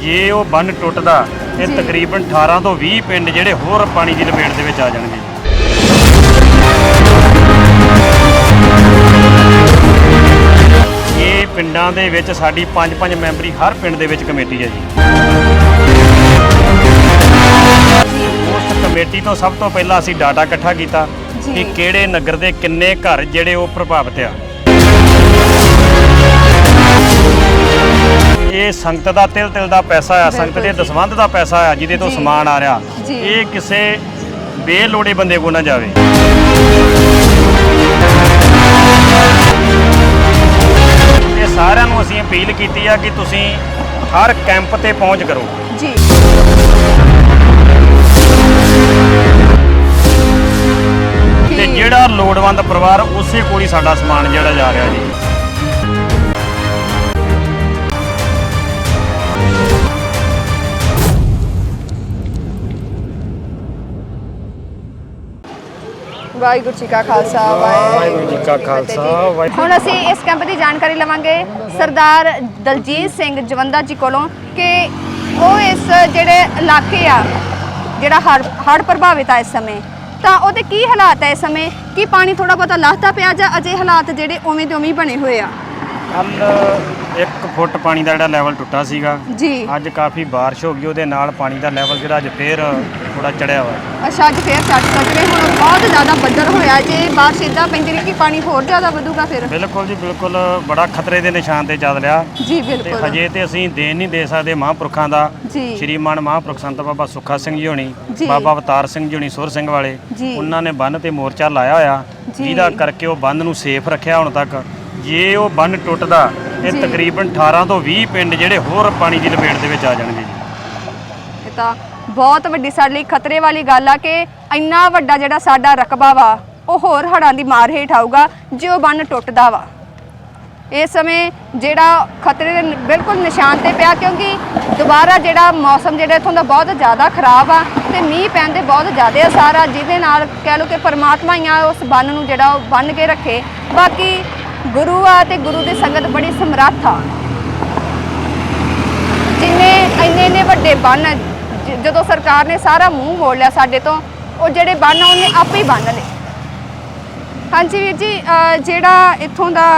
ਜੇ ਉਹ ਬੰਨ ਟੁੱਟਦਾ ਇਹ। ਤਕਰੀਬਨ 18 ਤੋਂ 20 ਪਿੰਡ ਜਿਹੜੇ ਹੋਰ ਪਾਣੀ ਦੀ ਲਪੇਟ ਦੇ ਵਿੱਚ ਆ ਜਾਣਗੇ ਇਹ ਪਿੰਡਾਂ ਦੇ ਵਿੱਚ ਸਾਡੀ 5-5 ਮੈਂਬਰੀ ਹਰ ਪਿੰਡ ਦੇ ਵਿੱਚ ਕਮੇਟੀ ਹੈ ਜੀ ਉਸ ਕਮੇਟੀ ਤੋਂ ਸਭ ਤੋਂ ਪਹਿਲਾਂ ਅਸੀਂ ਡਾਟਾ ਇਕੱਠਾ ਕੀਤਾ। ਕਿ ਕਿਹੜੇ ਨਗਰ ਦੇ ਕਿੰਨੇ ਘਰ ਜਿਹੜੇ ਉਹ ਪ੍ਰਭਾਵਿਤ ਆ ਇਹ ਸੰਗਤ ਦਾ ਤਿਲ ਤਿਲ ਦਾ ਪੈਸਾ ਆ ਸੰਗਤ ਦੇ। ਦਸਵੰਧ ਦਾ ਪੈਸਾ ਆ ਜਿਹਦੇ ਤੋਂ। ਸਮਾਨ ਆ ਰਿਹਾ। ਇਹ ਕਿਸੇ ਬੇਲੋੜੇ ਬੰਦੇ ਕੋਲ ਨਾ ਜਾਵੇ ਇਹ ਸਾਰਿਆਂ ਨੂੰ ਅਸੀਂ ਅਪੀਲ ਕੀਤੀ ਆ ਕਿ ਤੁਸੀਂ ਹਰ ਕੈਂਪ ਤੇ ਪਹੁੰਚ ਕਰੋ ਜੀ ਤੇ। ਜਿਹੜਾ ਲੋੜਵੰਦ ਪਰਿਵਾਰ ਉਸੇ ਕੋਲ ਹੀ ਸਾਡਾ ਸਮਾਨ ਜਿਹੜਾ ਜਾ ਰਿਹਾ ਜੀ ਵਾਹਿਗੁਰੂ ਜੀ ਕਾ ਖਾਲਸਾ, ਵਾਹਿਗੁਰੂ ਜੀ ਕਾ ਖਾਲਸਾ ਹੁਣ ਅਸੀਂ ਇਸ ਕੈਂਪ ਦੀ ਜਾਣਕਾਰੀ ਲਵਾਂਗੇ ਸਰਦਾਰ ਦਲਜੀਤ ਸਿੰਘ ਜਵੰਦਾ ਜੀ ਕੋਲੋਂ ਕਿ ਉਹ ਇਸ ਜਿਹੜੇ ਇਲਾਕੇ ਆ, ਜਿਹੜਾ ਹੜ ਹੜ ਪ੍ਰਭਾਵਿਤ ਆ ਇਸ ਸਮੇਂ, ਤਾਂ ਉਹਦੇ ਕੀ ਹਾਲਾਤ ਹੈ ਇਸ ਸਮੇਂ? ਕੀ ਪਾਣੀ ਥੋੜਾ ਬਹੁਤਾ ਲਾਹਤਾ ਪਿਆ ਜਾਂ ਅਜੇ ਹਾਲਾਤ ਜਿਹੜੇ ਉਵੇਂ ਦੇ ਉਵੇਂ ਬਣੇ ਹੋਏ ਆ? ਕੱਲ 1 ਫੁੱਟ ਪਾਣੀ ਦਾ ਜਿਹੜਾ ਲੈਵਲ ਟੁੱਟਾ ਸੀਗਾ। ਜੀ। ਅੱਜ ਕਾਫੀ ਬਾਰਿਸ਼ ਹੋ ਗਈ ਉਹਦੇ ਨਾਲ ਪਾਣੀ ਦਾ ਲੈਵਲ ਜਿਹੜਾ ਅੱਜ ਫੇਰ ਥੋੜਾ ਚੜਿਆ ਹੋਇਆ। ਅੱਛਾ ਅੱਜ ਫੇਰ ਚੱਟ ਕੱਟ ਰਹੇ ਹੁਣ ਬਹੁਤ ਜ਼ਿਆਦਾ ਬੱਦਲ ਹੋਇਆ। ਜੇ ਬਾਰਿਸ਼ ਇਦਾਂ ਪੈਂਦੀ ਰਹੀ ਕਿ ਪਾਣੀ ਹੋਰ ਜ਼ਿਆਦਾ ਵਧੂਗਾ ਫਿਰ? ਬਿਲਕੁਲ ਜੀ ਬਿਲਕੁਲ ਬੜਾ ਖਤਰੇ ਦੇ ਨਿਸ਼ਾਨ ਤੇ ਚੱਲ ਰਿਹਾ। ਜੀ ਬਿਲਕੁਲ। ਹਜੇ ਤੇ ਅਸੀਂ ਦੇਣ ਨਹੀਂ ਦੇ ਸਕਦੇ ਮਹਾਂਪੁਰਖਾਂ ਦਾ। ਜੀ। ਸ਼੍ਰੀਮਾਨ ਮਹਾਂਪੁਰਖ ਸੰਤ ਬਾਬਾ ਸੁੱਖਾ ਸਿੰਘ ਜੀ ਹੋਣੀ। ਬਾਬਾ ਅਵਤਾਰ ਸਿੰਘ ਜੀ ਹੋਣੀ ਸੁਰ ਸਿੰਘ ਵਾਲੇ। ਉਹਨਾਂ ਨੇ ਬੰਨ ਤੇ ਮੋਰਚਾ ਲਾਇਆ ਹੋਇਆ। ਜਿਹਦਾ ਕਰਕੇ ਉਹ ਬੰਨ ਨੂੰ ਸੇਫ ਰੱਖਿਆ ਹੁਣ ਤੱਕ। ਜੇ ਉਹ ਬੰਨ ਟੁੱਟਦਾ ਇਹ। ਤਕਰੀਬਨ 18 ਤੋਂ 20 ਪਿੰਡ ਜਿਹੜੇ ਹੋਰ ਪਾਣੀ ਦੀ ਲਪੇਟ ਦੇ ਵਿੱਚ ਆ ਜਾਣਗੇ ਜੀ। ਇਹ ਤਾਂ ਬਹੁਤ ਵੱਡੀ ਸਾਡੇ ਲਈ ਖਤਰੇ ਵਾਲੀ ਗੱਲ ਆ ਕਿ ਇੰਨਾ ਵੱਡਾ ਜਿਹੜਾ ਸਾਡਾ ਰਕਬਾ ਵਾ ਉਹ ਹੋਰ ਹੜਾਂ ਦੀ ਮਾਰ ਹੇਠ ਆਊਗਾ ਜੇ ਉਹ ਬੰਨ ਟੁੱਟਦਾ ਵਾ। ਇਸ ਸਮੇਂ ਜਿਹੜਾ ਖਤਰੇ ਦੇ ਬਿਲਕੁਲ ਨਿਸ਼ਾਨ ਤੇ ਪਿਆ ਕਿਉਂਕਿ ਦੁਬਾਰਾ ਜਿਹੜਾ ਮੌਸਮ ਜਿਹੜਾ ਇੱਥੋਂ ਦਾ ਬਹੁਤ ਜ਼ਿਆਦਾ ਖਰਾਬ ਆ ਤੇ ਮੀਂਹ ਪੈਣ ਦੇ ਬਹੁਤ ਜ਼ਿਆਦਾ ਅਸਰ ਆ ਜਿਹਦੇ ਨਾਲ ਕਹਿ ਲਓ ਕਿ ਪਰਮਾਤਮਾ ਹੀ ਆ ਉਸ ਬੰਨ ਨੂੰ ਜਿਹੜਾ ਉਹ ਬੰਨ ਕੇ ਰੱਖੇ। ਬਾਕੀ ਗੁਰੂ ਆ ਤੇ ਗੁਰੂ ਦੀ ਸੰਗਤ ਬੜੀ ਸਮਰੱਥ ਆ। ਜਿੰਨੇ ਇੰਨੇ ਇੰਨੇ ਵੱਡੇ ਬੰਨ ਜਦੋਂ ਸਰਕਾਰ ਨੇ ਸਾਰਾ ਮੂੰਹ ਮੋੜ ਲਿਆ ਸਾਡੇ ਤੋਂ, ਉਹ ਜਿਹੜੇ ਬੰਨ ਆ, ਉਹਨੇ ਆਪੇ ਹੀ ਬੰਨ ਲਏ। ਹਾਂਜੀ ਵੀਰ ਜੀ ਜਿਹੜਾ ਇੱਥੋਂ ਦਾ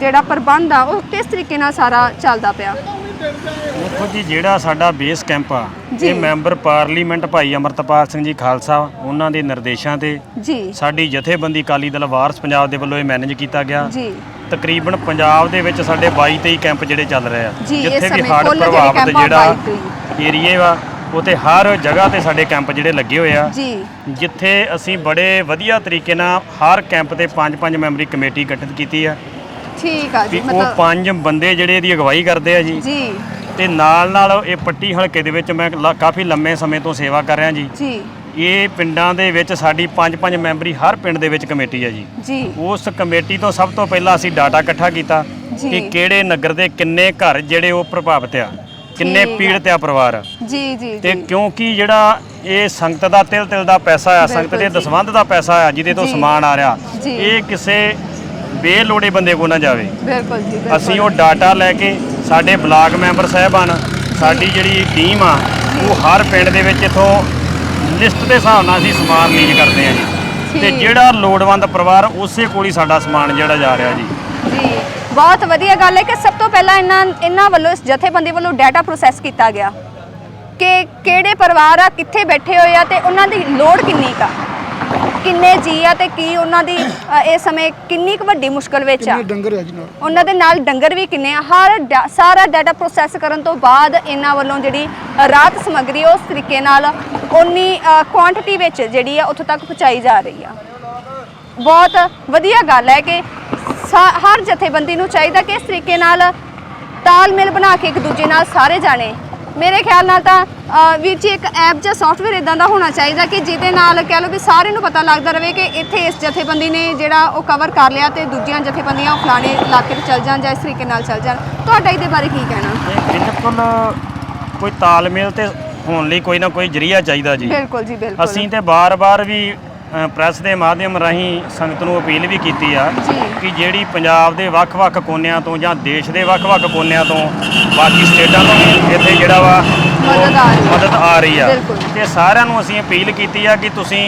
ਜਿਹੜਾ ਪ੍ਰਬੰਧ ਆ, ਉਹ ਕਿਸ ਤਰੀਕੇ ਨਾਲ ਸਾਰਾ ਚੱਲਦਾ ਪਿਆ? ਦੇਖੋ ਜੀ ਜਿਹੜਾ ਸਾਡਾ ਬੇਸ ਕੈਂਪ ਆ। ਇਹ ਮੈਂਬਰ ਪਾਰਲੀਮੈਂਟ ਭਾਈ ਅਮਰਤਪਾਲ ਸਿੰਘ ਜੀ ਖਾਲਸਾ ਉਹਨਾਂ ਦੇ ਨਿਰਦੇਸ਼ਾਂ ਤੇ ਜੀ। ਸਾਡੀ ਜਥੇਬੰਦੀ ਅਕਾਲੀ ਦਲ ਵਾਰਸ ਪੰਜਾਬ ਦੇ ਵੱਲੋਂ ਇਹ ਮੈਨੇਜ ਕੀਤਾ ਗਿਆ। ਜੀ। ਤਕਰੀਬਨ ਪੰਜਾਬ ਦੇ ਵਿੱਚ ਸਾਡੇ 22 23 ਕੈਂਪ ਜਿਹੜੇ ਚੱਲ ਰਹੇ ਆ ਜਿੱਥੇ ਵੀ ਹੜ੍ਹ ਕੁੱਲ ਜਿਹੜੇ ਪ੍ਰਭਾਵਿਤ ਜਿਹੜਾ 22 ਏਰੀਏ ਵਾ ਉਥੇ ਹਰ ਜਗ੍ਹਾ ਤੇ ਸਾਡੇ ਕੈਂਪ ਜਿਹੜੇ ਲੱਗੇ ਹੋਏ ਆ। ਜੀ। ਜਿੱਥੇ ਅਸੀਂ ਬੜੇ ਵਧੀਆ ਤਰੀਕੇ ਨਾਲ ਹਰ ਕੈਂਪ ਤੇ ਪੰਜ ਪੰਜ ਮੈਂਬਰੀ ਕਮੇਟੀ ਗਠਿਤ ਕੀਤੀ ਆ। ਠੀਕ ਆ ਜੀ ਉਹ ਮਤਲਬ ਪੰਜ ਬੰਦੇ ਜਿਹੜੇ ਇਹਦੀ ਅਗਵਾਈ ਕਰਦੇ ਆ ਜੀ ਜੀ ਤੇ ਨਾਲ ਨਾਲ ਇਹ ਪੱਟੀ ਹਲਕੇ ਦੇ ਵਿੱਚ ਮੈਂ ਲ- ਕਾਫੀ ਲੰਮੇ ਸਮੇਂ ਤੋਂ ਸੇਵਾ ਕਰ ਰਿਹਾ ਜੀ ਜੀ ਇਹ ਪਿੰਡਾਂ ਦੇ ਵਿੱਚ ਸਾਡੀ ਪੰਜ ਪੰਜ ਮੈਂਬਰੀ ਹਰ ਪਿੰਡ ਦੇ ਵਿੱਚ ਕਮੇਟੀ ਹੈ ਜੀ ਜੀ ਉਸ ਕਮੇਟੀ ਤੋਂ ਸਭ ਤੋਂ ਪਹਿਲਾਂ ਅਸੀਂ ਡਾਟਾ ਇਕੱਠਾ ਕੀਤਾ ਜੀ। ਕਿ ਕਿਹੜੇ ਨਗਰ ਦੇ ਕਿੰਨੇ ਘਰ ਜਿਹੜੇ ਉਹ ਪ੍ਰਭਾਵਿਤ ਆ ਕਿੰਨੇ ਠੀਕ ਆ। ਪੀੜਤ ਆ ਪਰਿਵਾਰ ਜੀ ਜੀ ਤੇ ਜੀ ਕਿਉਂਕਿ ਜਿਹੜਾ ਇਹ ਸੰਗਤ ਦਾ ਤਿਲ ਤਿਲ ਦਾ ਪੈਸਾ ਆ ਸੰਗਤ ਦੇ ਜੀ। ਦਸਵੰਧ ਦਾ ਪੈਸਾ ਆ ਜਿਹਦੇ ਤੋਂ ਜੀ। ਸਮਾਨ ਆ ਰਿਹਾ ਜੀ। ਇਹ ਕਿਸੇ ਬੇਲੋੜੇ ਬੰਦੇ ਕੋਲ ਨਾ ਜਾਵੇ। ਬਿਲਕੁਲ ਜੀ ਬਿਲਕੁਲ। ਅਸੀਂ ਉਹ ਡਾਟਾ ਲੈ ਕੇ ਸਾਡੇ ਬਲਾਕ ਮੈਂਬਰ ਸਾਹਿਬਾਨ ਸਾਡੀ ਜਿਹੜੀ ਟੀਮ ਆ ਉਹ ਹਰ ਪਿੰਡ ਦੇ ਵਿੱਚ ਇਥੋਂ ਲਿਸਟ ਦੇ ਹਿਸਾਬ ਨਾਲ ਅਸੀਂ ਸਮਾਨ ਲੀਜ ਕਰਦੇ ਆ ਜੀ। ਤੇ ਠੀਕ। ਜਿਹੜਾ ਲੋੜਵੰਦ ਪਰਿਵਾਰ ਉਸੇ ਕੋਲ ਹੀ ਸਾਡਾ ਸਮਾਨ ਜਿਹੜਾ ਜਾ ਰਿਹਾ ਜੀ। ਜੀ ਬਹੁਤ ਵਧੀਆ ਗੱਲ ਹੈ ਕਿ ਸਭ ਤੋਂ ਪਹਿਲਾਂ ਇਹਨਾਂ ਇਹਨਾਂ ਵੱਲੋਂ ਇਸ ਜਥੇਬੰਦੀ ਵੱਲੋਂ ਡਾਟਾ ਪ੍ਰੋਸੈਸ ਕੀਤਾ ਗਿਆ। ਕਿ ਕਿਹੜੇ ਪਰਿਵਾਰ ਆ ਕਿੱਥੇ ਬੈਠੇ ਹੋਏ ਆ ਤੇ ਉਹਨਾਂ ਦੀ ਲੋੜ ਕਿੰਨੀ ਕਾ ਕਿੰਨੇ ਜੀ ਆ ਤੇ ਕੀ ਉਹਨਾਂ ਦੀ ਅ, ਇਸ ਸਮੇਂ ਕਿੰਨੀ ਕੁ ਵੱਡੀ ਮੁਸ਼ਕਲ ਵਿੱਚ ਆ? ਕਿੰਨੇ ਡੰਗਰ ਹੈ ਜੀ ਨਾਲ? ਉਹਨਾਂ ਦੇ ਨਾਲ ਡੰਗਰ ਵੀ ਕਿੰਨੇ ਆ? ਹਰ ਡਾ- ਸਾਰਾ ਡਾਟਾ ਪ੍ਰੋਸੈਸ ਕਰਨ ਤੋਂ ਬਾਅਦ ਇਹਨਾਂ ਵੱਲੋਂ ਜਿਹੜੀ ਅ, ਰਾਹਤ ਸਮੱਗਰੀ ਉਸ ਤਰੀਕੇ ਨਾਲ ਉਨੀ ਕੁਆਂਟੀਟੀ ਵਿੱਚ ਜਿਹੜੀ ਆ ਉੱਥੋਂ ਤੱਕ ਪਹੁੰਚਾਈ ਜਾ ਰਹੀ ਆ। ਬਹੁਤ ਵਧੀਆ ਗੱਲ ਹੈ ਕਿ ਸਾ- ਹਰ ਜਥੇਬੰਦੀ ਨੂੰ ਚਾਹੀਦਾ ਕਿ ਇਸ ਤਰੀਕੇ ਨਾਲ ਤਾਲਮੇਲ ਬਣਾ ਕੇ ਇੱਕ ਦੂਜੇ ਨਾਲ ਸਾਰੇ ਜਾਣੇ ਮੇਰੇ ਖਿਆਲ ਨਾਲ ਤਾਂ ਅ, ਵੀਰ ਜੀ ਇੱਕ ਐਪ ਜਾਂ ਸੌਫਟਵੇਅਰ ਇਦਾਂ ਦਾ ਹੋਣਾ ਚਾਹੀਦਾ ਕਿ ਜਿਹਦੇ ਨਾਲ ਕਹਿ ਲਓ ਵੀ ਸਾਰਿਆਂ ਨੂੰ ਪਤਾ ਲੱਗਦਾ ਰਹੇ ਕਿ ਇੱਥੇ ਇਸ ਜਥੇਬੰਦੀ ਨੇ ਜਿਹੜਾ ਉਹ ਕਵਰ ਕਰ ਲਿਆ ਤੇ ਦੂਜੀਆਂ ਜਥੇਬੰਦੀਆਂ ਉਹ ਫਲਾਣੇ ਇਲਾਕੇ 'ਚ ਚੱਲ ਜਾਣ ਜਾਂ ਇਸ ਤਰੀਕੇ ਨਾਲ ਚੱਲ ਜਾਣ। ਤੁਹਾਡਾ ਇਹਦੇ ਬਾਰੇ ਕੀ ਕਹਿਣਾ? ਇਹ ਬਿਲਕੁਲ ਕੋਈ ਤਾਲਮੇਲ ਤੇ ਹੋਣ ਲਈ ਕੋਈ ਨਾ ਕੋਈ ਜਰੀਆ ਚਾਹੀਦਾ ਜੀ। ਬਿਲਕੁਲ ਜੀ ਬਿਲਕੁਲ। ਅਸੀਂ ਤੇ ਬਾਰ-ਬਾਰ ਵੀ ਪ੍ਰੈਸ ਦੇ ਮਾਧਿਅਮ ਰਾਹੀਂ ਸੰਗਤ ਨੂੰ ਅਪੀਲ ਵੀ ਕੀਤੀ ਆ ਕਿ ਜਿਹੜੀ ਪੰਜਾਬ ਦੇ ਵੱਖ-ਵੱਖ ਕੋਨਿਆਂ ਤੋਂ ਜਾਂ ਦੇਸ਼ ਦੇ ਵੱਖ-ਵੱਖ ਕੋਨਿਆਂ ਤੋਂ ਬਾਕੀ ਸਟੇਟਾਂ ਤੋਂ ਵੀ ਇੱਥੇ ਜਿਹੜਾ ਵਾ ਮਦਦ ਆ ਰਹੀ ਆ। ਤੇ ਸਾਰਿਆਂ ਨੂੰ ਅਸੀਂ ਅਪੀਲ ਕੀਤੀ ਆ ਕਿ ਤੁਸੀਂ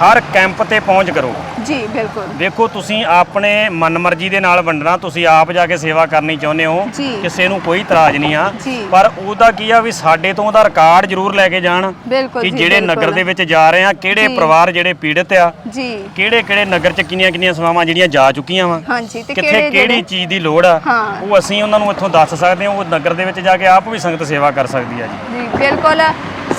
ਹਰ ਕੈਂਪ ਤੇ ਪਹੁੰਚ ਕਰੋ ਜੀ ਬਿਲਕੁਲ ਦੇਖੋ ਤੁਸੀਂ ਆਪਣੇ ਮਨਮਰਜ਼ੀ ਦੇ ਨਾਲ ਵੰਡਣਾ ਤੁਸੀਂ ਆਪ ਜਾ ਕੇ ਸੇਵਾ ਕਰਨੀ ਚਾਹੁੰਦੇ ਹੋ ਜੀ। ਕਿਸੇ ਨੂੰ ਕੋਈ ਇਤਰਾਜ਼ ਨਹੀਂ ਆ ਜੀ। ਪਰ ਉਹਦਾ ਕੀ ਆ ਵੀ ਸਾਡੇ ਤੋਂ ਉਹਦਾ ਰਿਕਾਰਡ ਜ਼ਰੂਰ ਲੈ ਕੇ ਜਾਣ ਬਿਲਕੁਲ ਕਿ ਜੀ, ਜਿਹੜੇ ਬਿਲਕੁਲ। ਨਗਰ ਦੇ ਵਿੱਚ ਜਾ ਰਹੇ ਆ ਕਿਹੜੇ ਜੀ। ਪਰਿਵਾਰ ਜਿਹੜੇ ਪੀੜਤ ਆ ਜੀ ਕਿਹੜੇ ਕਿਹੜੇ ਨਗਰ ਚ ਕਿੰਨੀਆਂ ਕਿੰਨੀਆਂ ਸੇਵਾਵਾਂ ਜਿਹੜੀਆਂ ਜਾ ਚੁੱਕੀਆਂ ਵਾ ਹਾਂਜੀ ਤੇ ਕਿੱਥੇ ਕਿਹੜੇ ਕਿਹੜੀ ਜਿਹੜੇ ਚੀਜ਼ ਦੀ ਲੋੜ ਆ ਹਾਂ। ਉਹ ਅਸੀਂ ਉਹਨਾਂ ਨੂੰ ਇੱਥੋਂ ਦੱਸ ਸਕਦੇ ਹਾਂ ਉਹ ਨਗਰ ਦੇ ਵਿੱਚ ਜਾ ਕੇ ਆਪ ਵੀ ਸੰਗਤ ਸੇਵਾ ਕਰ ਸਕਦੀ ਆ ਜੀ ਜੀ ਬਿਲਕੁਲ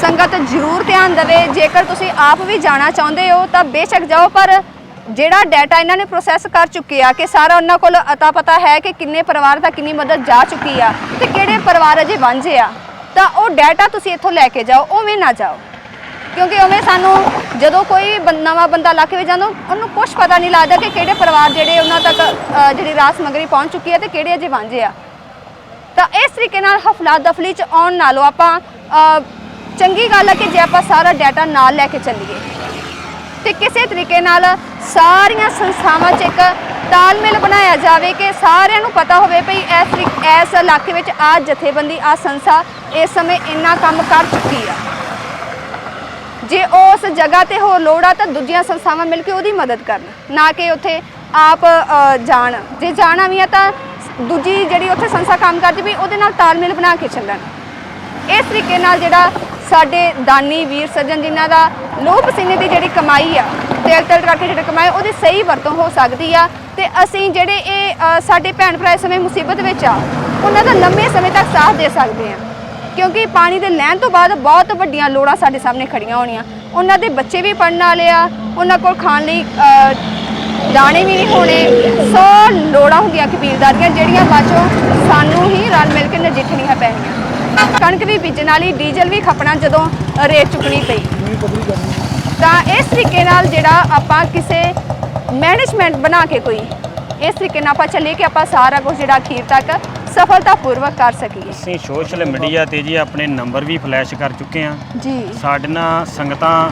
ਸੰਗਤ ਜ਼ਰੂਰ ਧਿਆਨ ਦੇਵੇ। ਜੇਕਰ ਤੁਸੀਂ ਆਪ ਵੀ ਜਾਣਾ ਚਾਹੁੰਦੇ ਹੋ, ਤਾਂ ਬੇਸ਼ੱਕ ਜਾਓ, ਪਰ ਜਿਹੜਾ ਡਾਟਾ ਇਹਨਾਂ ਨੇ ਪ੍ਰੋਸੈਸ ਕਰ ਚੁੱਕੇ ਆ, ਕਿ ਸਾਰਾ ਉਹਨਾਂ ਕੋਲ ਅਤਾ ਪਤਾ ਹੈ ਕਿ ਕਿੰਨੇ ਪਰਿਵਾਰ ਦਾ ਕਿੰਨੀ ਮਦਦ ਜਾ ਚੁੱਕੀ ਆ ਤੇ ਕਿਹੜੇ ਪਰਿਵਾਰ ਅਜੇ ਵਾਂਝੇ ਆ, ਤਾਂ ਉਹ ਡਾਟਾ ਤੁਸੀਂ ਇੱਥੋਂ ਲੈ ਕੇ ਜਾਓ, ਉਵੇਂ ਨਾ ਜਾਓ। ਕਿਉਂਕਿ ਉਵੇਂ ਸਾਨੂੰ ਜਦੋਂ ਕੋਈ ਬੰ- ਨਵਾਂ ਬੰਦਾ ਲੱਖ ਵਿੱਚ ਜਾਂਦਾ, ਉਹਨੂੰ ਕੁਝ ਪਤਾ ਨਹੀਂ ਲੱਗਦਾ ਕਿ ਕਿਹੜੇ ਪਰਿਵਾਰ ਜਿਹੜੇ ਉਹਨਾਂ ਤੱਕ ਜਿਹੜੀ ਰਾਤ ਸਮਗਰੀ ਪਹੁੰਚ ਚੁੱਕੀ ਹੈ ਤੇ ਕਿਹੜੇ ਅਜੇ ਵਾਂਝੇ ਆ। ਤਾਂ ਇਸ ਤਰੀਕੇ ਨਾਲ ਹਫਲਾ ਦਫਲੀ ਚ ਆਉਣ ਨਾਲੋਂ ਆਪਾਂ ਚੰਗੀ ਗੱਲ ਹੈ ਕਿ ਜੇ ਆਪਾਂ ਸਾਰਾ ਡਾਟਾ ਨਾਲ ਲੈ ਕੇ ਚੱਲੀਏ। ਤੇ ਕਿਸੇ ਤਰੀਕੇ ਨਾਲ ਸਾਰੀਆਂ ਸੰਸਥਾਵਾਂ 'ਚ ਇੱਕ ਤਾਲਮੇਲ ਬਣਾਇਆ ਜਾਵੇ ਕਿ ਸਾਰਿਆਂ ਨੂੰ ਪਤਾ ਹੋਵੇ ਭਈ ਇਸ ਤਰੀ- ਇਸ ਇਲਾਕੇ ਵਿੱਚ ਆ ਜਥੇਬੰਦੀ, ਆ ਸੰਸਥਾ ਇਸ ਸਮੇਂ ਇੰਨਾ ਕੰਮ ਕਰ ਚੁੱਕੀ ਆ। ਜੇ ਉਸ ਜਗ੍ਹਾ ਤੇ ਹੋਰ ਲੋੜ ਆ ਤਾਂ ਦੂਜੀਆਂ ਸੰਸਥਾਵਾਂ ਮਿਲ ਕੇ ਉਹਦੀ ਮਦਦ ਕਰਨ, ਨਾ ਕਿ ਉੱਥੇ ਆਪ ਜਾਣ। ਜੇ ਜਾਣਾ ਵੀ ਆ ਤਾਂ ਦੂਜੀ ਜਿਹੜੀ ਉੱਥੇ ਸੰਸਥਾ ਕੰਮ ਕਰਦੀ ਵੀ ਉਹਦੇ ਨਾਲ ਤਾਲਮੇਲ ਬਣਾ ਕੇ ਚੱਲਣ। ਇਸ ਤਰੀਕੇ ਨਾਲ ਜਿਹੜਾ ਸਾਡੇ ਦਾਨੀ ਵੀਰ ਸੱਜਣ ਜਿਨ੍ਹਾਂ ਦਾ ਲੋਹ ਪਸੀਨੇ ਦੀ ਜਿਹੜੀ ਕਮਾਈ ਆ, ਤੇਲ ਤੇਲ ਕਰਕੇ ਜਿਹੜੀ ਕਮਾਈ ਉਹਦੀ ਸਹੀ ਵਰਤੋਂ ਹੋ ਸਕਦੀ ਆ। ਤੇ ਅਸੀਂ ਜਿਹੜੇ ਇਹ ਸਾਡੇ ਭੈਣ ਭਰਾ ਇਸ ਸਮੇਂ ਮੁਸੀਬਤ ਵਿੱਚ ਆ, ਉਹਨਾਂ ਦਾ ਲੰਮੇ ਸਮੇਂ ਤੱਕ ਸਾਥ ਦੇ ਸਕਦੇ ਆ। ਕਿਉਂਕਿ ਪਾਣੀ ਦੇ ਲੈਣ ਤੋਂ ਬਾਅਦ ਬਹੁਤ ਵੱਡੀਆਂ ਲੋੜਾਂ ਸਾਡੇ ਸਾਹਮਣੇ ਖੜੀਆਂ ਹੋਣੀਆਂ। ਉਹਨਾਂ ਦੇ ਬੱਚੇ ਵੀ ਪੜਨ ਵਾਲੇ ਆ, ਉਹਨਾਂ ਕੋਲ ਖਾਣ ਲਈ ਦਾਣੇ ਵੀ ਨਹੀਂ ਹੋਣੇ। ਸੋ ਲੋੜਾਂ ਹੁੰਦੀਆਂ ਕਬੀਲਦਾਰੀਆਂ ਜਿਹੜੀਆਂ ਬਾਅਦ ਚੋਂ ਸਾਨੂੰ ਹੀ ਰਲ ਮਿਲ ਕੇ ਨਜਿੱਠਣੀਆਂ ਪੈਣੀਆਂ। ਕਣਕ ਵੀ ਬੀਜਣ ਵਾਲੀ ਡੀਜ਼ਲ ਵੀ ਖਪਣਾ ਜਦੋਂ ਰੇਟ ਚੁੱਕਣੀ ਪਈ। ਤਾਂ ਇਸ ਤਰੀਕੇ ਨਾਲ ਜਿਹੜਾ ਆਪਾਂ ਕਿਸੇ ਮੈਨੇਜਮੈਂਟ ਬਣਾ ਕੇ ਕੋਈ ਇਸ ਤਰੀਕੇ ਨਾਲ ਆਪਾਂ ਚੱਲੀਏ ਕਿ ਆਪਾਂ ਸਾਰਾ ਕੁਝ ਜਿਹੜਾ ਅਖੀਰ ਤੱਕ ਸਫਲਤਾਪੂਰਵਕ ਕਰ ਸਕੀਏ। ਅਸੀਂ ਸੋਸ਼ਲ ਮੀਡੀਆ ਤੇ ਜੀ ਆਪਣੇ ਨੰਬਰ ਵੀ ਫਲੈਸ਼ ਕਰ ਚੁੱਕੇ ਆ ਜੀ। ਸਾਡੇ ਨਾਲ ਸੰਗਤਾਂ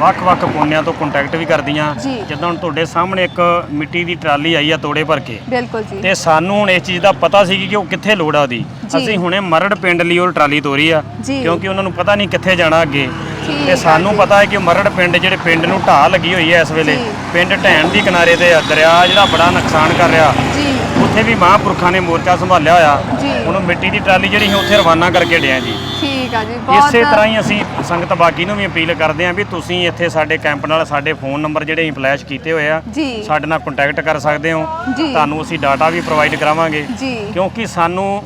ਵੱਖ-ਵੱਖ ਕੋਨਿਆਂ ਤੋਂ ਕੰਟੈਕਟ ਵੀ ਕਰਦੀਆਂ ਜੀ। ਜਦੋਂ ਹੁਣ ਤੁਹਾਡੇ ਸਾਹਮਣੇ ਇੱਕ ਮਿੱਟੀ ਦੀ ਟਰਾਲੀ ਆਈ ਆ ਤੋੜੇ ਭਰ ਕੇ ਬਿਲਕੁਲ ਜੀ ਤੇ ਸਾਨੂੰ ਹੁਣ ਇਸ ਚੀਜ਼ ਦਾ ਪਤਾ ਸੀ ਕਿ ਉਹ ਕਿੱਥੇ ਲੋੜ ਆ ਉਹਦੀ ਜੀ। ਅਸੀਂ ਹੁਣੇ ਮਰੜ ਪਿੰਡ ਲਈ ਉਹ ਟਰਾਲੀ ਤੋਰੀ ਆ ਜੀ। ਕਿਉਂਕਿ ਉਹਨਾਂ ਨੂੰ ਪਤਾ ਨਹੀਂ ਕਿੱਥੇ ਜਾਣਾ ਅੱਗੇ ਠੀਕ ਤੇ ਆ ਸਾਨੂੰ ਜੀ। ਪਤਾ ਹੈ ਕਿ ਮਰੜ ਪਿੰਡ ਜਿਹੜੇ ਪਿੰਡ ਨੂੰ ਢਾਹ ਲੱਗੀ ਹੋਈ ਹੈ ਇਸ ਵੇਲੇ ਜੀ। ਪਿੰਡ ਢਹਿਣ ਦੀ ਕਿਨਾਰੇ ਤੇ ਆ, ਦਰਿਆ ਜਿਹੜਾ ਬੜਾ ਨੁਕਸਾਨ ਕਰ ਰਿਹਾ ਜੀ ਉੱਥੇ ਵੀ ਮਹਾਂਪੁਰਖਾਂ ਨੇ ਮੋਰਚਾ ਸੰਭਾਲਿਆ ਹੋਇਆ ਜੀ। ਉਹਨੂੰ ਮਿੱਟੀ ਦੀ ਟਰਾਲੀ ਜਿਹੜੀ ਸੀ ਉੱਥੇ ਰਵਾਨਾ ਕਰਕੇ ਡਿਆ ਜੀ ਠੀਕ ਆ ਜੀ ਬਹੁਤ ਇਸੇ ਤਰ੍ਹਾਂ ਹੀ ਅਸੀਂ ਸੰਗਤ ਬਾਕੀ ਨੂੰ ਵੀ ਅਪੀਲ ਕਰਦੇ ਹਾਂ ਵੀ ਤੁਸੀਂ ਇੱਥੇ ਸਾਡੇ ਕੈਂਪ ਨਾਲ ਸਾਡੇ ਫੋਨ ਨੰਬਰ ਜਿਹੜੇ ਫਲੈਸ਼ ਕੀਤੇ ਹੋਏ ਆ ਜੀ ਸਾਡੇ ਨਾਲ ਕੰਟੈਕਟ ਕਰ ਸਕਦੇ ਹੋ ਜੀ। ਤੁਹਾਨੂੰ ਅਸੀਂ ਡਾਟਾ ਵੀ ਪ੍ਰੋਵਾਈਡ ਕਰਾਵਾਂਗੇ ਜੀ ਕਿਉਂਕਿ ਸਾਨੂੰ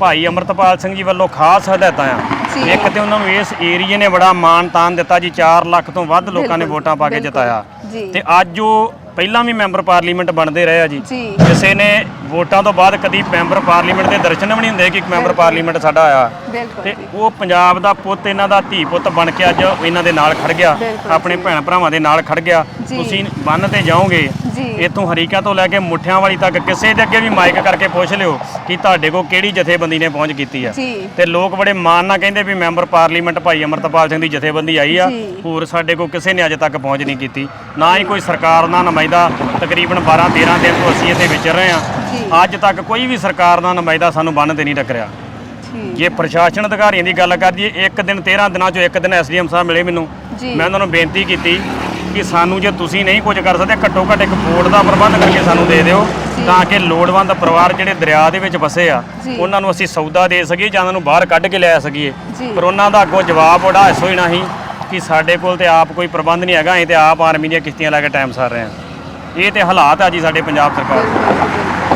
ਭਾਈ ਅਮਰਤਪਾਲ ਸਿੰਘ ਜੀ ਵੱਲੋਂ ਖਾਸ ਹਦਾਇਤਾਂ ਆ ਜੀ। ਇੱਕ ਤੇ ਉਹਨਾਂ ਨੂੰ ਇਸ ਏਰੀਏ ਨੇ ਬੜਾ ਮਾਣ ਤਾਨ ਦਿੱਤਾ ਜੀ 4 ਲੱਖ ਤੋਂ ਵੱਧ ਲੋਕਾਂ ਨੇ ਬਿਲਕੁਲ, ਵੋਟਾਂ ਪਾ ਕੇ ਬਿਲਕੁਲ। ਜਿਤਾਇਆ ਜੀ। ਤੇ ਅੱਜ ਉਹ ਪਹਿਲਾਂ ਵੀ ਮੈਂਬਰ ਪਾਰਲੀਮੈਂਟ ਬਣਦੇ ਰਹੇ ਆ ਜੀ ਜੀ। ਕਿਸੇ ਨੇ ਵੋਟਾਂ ਤੋਂ ਬਾਅਦ ਕਦੀ ਮੈਂਬਰ ਪਾਰਲੀਮੈਂਟ ਦੇ ਦਰਸ਼ਨ ਵੀ ਨਹੀਂ ਹੁੰਦੇ ਕਿ ਇੱਕ ਮੈਂਬਰ। ਪਾਰਲੀਮੈਂਟ ਸਾਡਾ ਆਇਆ ਬਿਲਕੁਲ ਤੇ ਉਹ ਪੰਜਾਬ ਦਾ ਪੁੱਤ ਇਹਨਾਂ ਦਾ ਧੀ ਪੁੱਤ ਬਣ ਕੇ ਅੱਜ ਇਹਨਾਂ ਦੇ ਨਾਲ ਖੜ ਗਿਆ ਆਪਣੇ। ਭੈਣ ਭਰਾਵਾਂ ਦੇ ਨਾਲ ਖੜ ਗਿਆ। ਤੁਸੀਂ ਬੰਨ ਤੇ ਜਾਓਗੇ ਜੀ। ਇੱਥੋਂ ਹਰੀਕਾ ਤੋਂ ਲੈ ਕੇ ਮੁੱਠਿਆਂ ਵਾਲੀ ਤੱਕ ਕਿਸੇ ਦੇ ਅੱਗੇ ਵੀ ਮਾਈਕ ਕਰਕੇ ਪੁੱਛ ਲਿਓ ਕਿ ਤੁਹਾਡੇ ਕੋਲ ਕਿਹੜੀ ਜਥੇਬੰਦੀ ਨੇ ਪਹੁੰਚ ਕੀਤੀ ਆ ਜੀ। ਤੇ ਲੋਕ ਬੜੇ ਮਾਣ ਨਾਲ ਕਹਿੰਦੇ ਵੀ ਮੈਂਬਰ ਪਾਰਲੀਮੈਂਟ ਭਾਈ ਅਮਰਤਪਾਲ ਸਿੰਘ ਦੀ ਜਥੇਬੰਦੀ ਆਈ ਆ ਜੀ। ਹੋਰ ਸਾਡੇ ਕੋਲ ਕਿਸੇ ਨੇ ਅਜੇ ਤੱਕ ਪਹੁੰਚ ਨਹੀਂ ਕੀਤੀ ਨਾ ਹੀ ਕੋਈ ਸਰਕਾਰ ਦਾ ਨੁਮਾਇੰਦਾ ਤਕਰੀਬਨ 12 13 ਦਿਨ ਤੋਂ ਅਸੀਂ ਇੱਥੇ ਵਿਚਰ ਰਹੇ ਜੀ। ਆ ਅੱਜ ਤੱਕ ਕੋਈ ਵੀ ਸਰਕਾਰ ਦਾ ਨੁਮਾਇੰਦਾ ਸਾਨੂੰ ਬੰਨ ਤੇ ਨਹੀਂ ਟੱਕਰਿਆ ਠੀਕ ਜੇ ਪ੍ਰਸ਼ਾਸਨ ਅਧਿਕਾਰੀਆਂ ਦੀ ਗੱਲ ਕਰ ਦਈਏ ਇੱਕ ਦਿਨ 13 ਦਿਨਾਂ ਚੋਂ ਇੱਕ ਦਿਨ ਐਸਡੀਐਮ ਸਾਹਿਬ ਮਿਲੇ ਮੈਨੂੰ ਜੀ। ਮੈਂ ਉਹਨਾਂ ਨੂੰ ਬੇਨਤੀ ਕੀਤੀ ਕਿ ਸਾਨੂੰ ਜੇ ਤੁਸੀਂ ਨਹੀਂ ਕੁਝ ਕਰ ਸਕਦੇ ਘੱਟੋ ਘੱਟ ਇੱਕ ਬੋਰਡ ਦਾ ਪ੍ਰਬੰਧ ਕਰਕੇ ਸਾਨੂੰ ਦੇ ਦਿਓ। ਤਾਂ ਕਿ ਲੋੜਵੰਦ ਪਰਿਵਾਰ ਜਿਹੜੇ ਦਰਿਆ ਦੇ ਵਿੱਚ ਫਸੇ ਆ। ਉਹਨਾਂ ਨੂੰ ਅਸੀਂ ਸੌਦਾ ਦੇ ਸਕੀਏ ਜਾਂ ਉਹਨਾਂ ਨੂੰ ਬਾਹਰ ਕੱਢ ਕੇ ਲੈ ਸਕੀਏ। ਪਰ ਉਹਨਾਂ ਦਾ ਅੱਗੋਂ ਜਵਾਬ ਬੜਾ ਐਸੋ ਹੀ ਨਹੀਂ ਕਿ ਸਾਡੇ ਕੋਲ ਤੇ ਆਪ ਕੋਈ ਪ੍ਰਬੰਧ ਨਹੀਂ ਹੈਗਾ ਅਸੀਂ ਤੇ ਆਪ ਆਰਮੀ ਦੀਆਂ ਕਿਸ਼ਤੀਆਂ ਲੈ ਕੇ ਟਾਈਮ ਸਾਰ ਰਹੇ ਹਾਂ ਇਹ ਤੇ ਹਾਲਾਤ ਆ ਜੀ ਸਾਡੇ ਪੰਜਾਬ ਸਰਕਾਰ ਦੇ।